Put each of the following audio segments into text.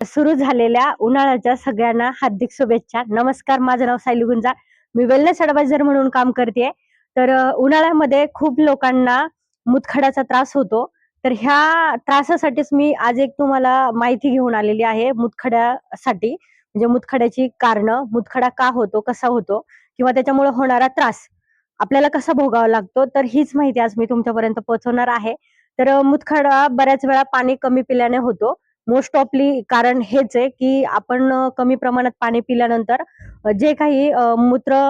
सुरू झालेल्या उन्हाळ्याच्या सगळ्यांना हार्दिक शुभेच्छा. नमस्कार माझं नाव सायली गुंजा मी वेलनेस ऍडवायझर म्हणून काम करते तर उन्हाळ्यामध्ये खूप लोकांना मुतखड्याचा त्रास होतो. तर ह्या त्रासासाठीच मी आज एक तुम्हाला माहिती घेऊन आलेली आहे मुतखड्यासाठी. म्हणजे मुतखड्याची कारणं मुतखडा का होतो कसा होतो किंवा त्याच्यामुळे होणारा त्रास आपल्याला कसा भोगावा लागतो? तर हीच माहिती आज मी तुमच्यापर्यंत पोहोचवणार आहे. तर मुतखडा बऱ्याच वेळा पाणी कमी पिल्याने होतो. मोस्ट ऑफली कारण हेच आहे की आपण कमी प्रमाणात पाणी पिल्यानंतर जे काही मूत्र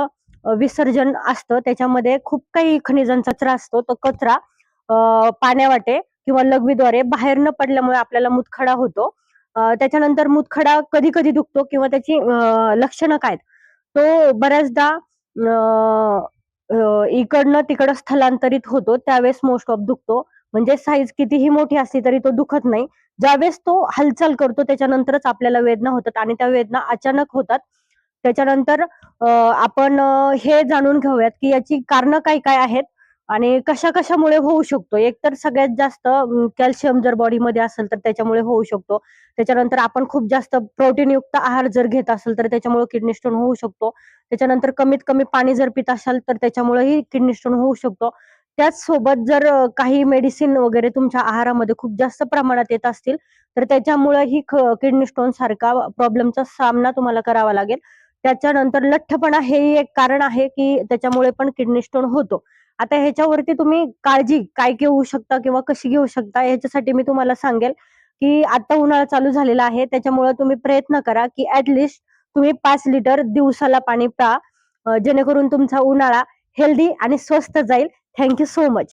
विसर्जन असतं त्याच्यामध्ये खूप काही खनिजांचा कचरा असतो. तो कचरा अ, पाण्यावाटे किंवा लघवीद्वारे बाहेर न पडल्यामुळे आपल्याला मुतखडा होतो. त्याच्यानंतर मुतखडा कधी कधी दुखतो किंवा त्याची लक्षणं काय आहेत? तो बऱ्याचदा इकडनं तिकडं स्थलांतरित होतो त्यावेळेस मोस्ट ऑफ दुखतो. म्हणजे साईज कितीही मोठी असली तरी तो दुखत नाही. ज्यावेळेस तो हालचाल करतो त्याच्यानंतरच आपल्याला वेदना होतात आणि त्या वेदना अचानक होतात. त्याच्यानंतर आपण हे जाणून घेऊयात की याची कारणं काय काय आहेत आणि कशा कशामुळे होऊ शकतो. एक तर सगळ्यात जास्त कॅल्शियम जर बॉडीमध्ये असेल तर त्याच्यामुळे होऊ शकतो. त्याच्यानंतर आपण खूप जास्त प्रोटीनयुक्त आहार जर घेत असेल तर त्याच्यामुळे किडनी स्टोन होऊ शकतो. त्याच्यानंतर कमीत कमी पाणी जर पित असाल तर त्याच्यामुळेही किडनी स्टोन होऊ शकतो. त्याचसोबत जर काही मेडिसिन वगैरे तुमच्या आहारामध्ये खूप जास्त प्रमाणात येत असतील तर त्याच्यामुळेही किडनी स्टोन सारखा प्रॉब्लेमचा सामना तुम्हाला करावा लागेल. त्याच्यानंतर लठ्ठपणा हेही एक कारण आहे की त्याच्यामुळे पण किडनी स्टोन होतो. आता ह्याच्यावरती तुम्ही काळजी काय घेऊ शकता किंवा कशी घेऊ शकता ह्याच्यासाठी मी तुम्हाला सांगेल की आता उन्हाळा चालू झालेला आहे त्याच्यामुळे तुम्ही प्रयत्न करा की ऍटलिस्ट तुम्ही पाच लिटर दिवसाला पाणी प्या जेणेकरून तुमचा उन्हाळा हेल्दी आणि स्वस्त जाईल. Thank you so much.